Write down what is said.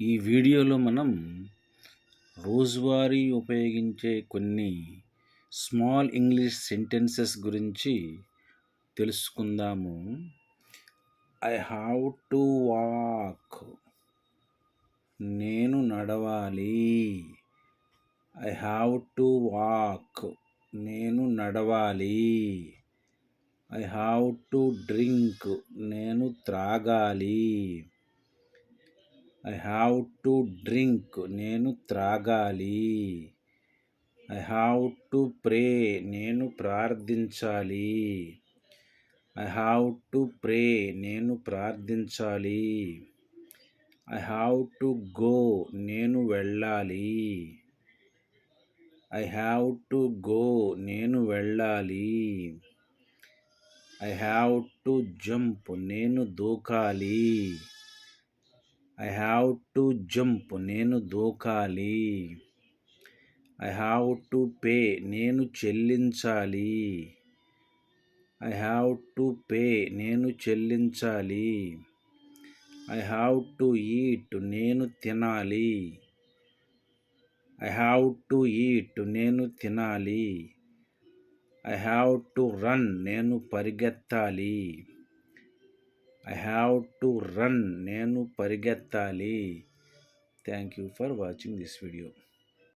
ఈ వీడియోలో మనం రోజువారీ ఉపయోగించే కొన్ని స్మాల్ ఇంగ్లీష్ సెంటెన్సెస్ గురించి తెలుసుకుందాము. ఐ హ్యావ్ టు వాక్ నేను నడవాలి. ఐ హ్యావ్ టు వాక్ నేను నడవాలి. ఐ హ్యావ్ టు డ్రింక్ నేను త్రాగాలి. ఐ హ్యావ్ టు డ్రింక్ నేను త్రాగాలి. ఐ హ్యావ్ టు ప్రే నేను ప్రార్థించాలి. ఐ హ్యావ్ టు ప్రే నేను ప్రార్థించాలి. ఐ హ్యావ్ టు గో నేను వెళ్ళాలి. ఐ హ్యావ్ టు గో నేను వెళ్ళాలి. ఐ హ్యావ్ టు జంప్ నేను దూకాలి. ఐ హ్యావ్ టు జంప్ నేను దూకాలి. ఐ హ్యావ్ టు పే నేను చెల్లించాలి. ఐ హ్యావ్ టు పే నేను చెల్లించాలి. ఐ హ్యావ్ టు ఈట్ నేను తినాలి. ఐ హ్యావ్ టు ఈట్ నేను తినాలి. ఐ హ్యావ్ టు రన్ నేను పరిగెత్తాలి. ఐ హ్యావ్ టు రన్ నేను పరిగెత్తాలి. Thank you for watching this video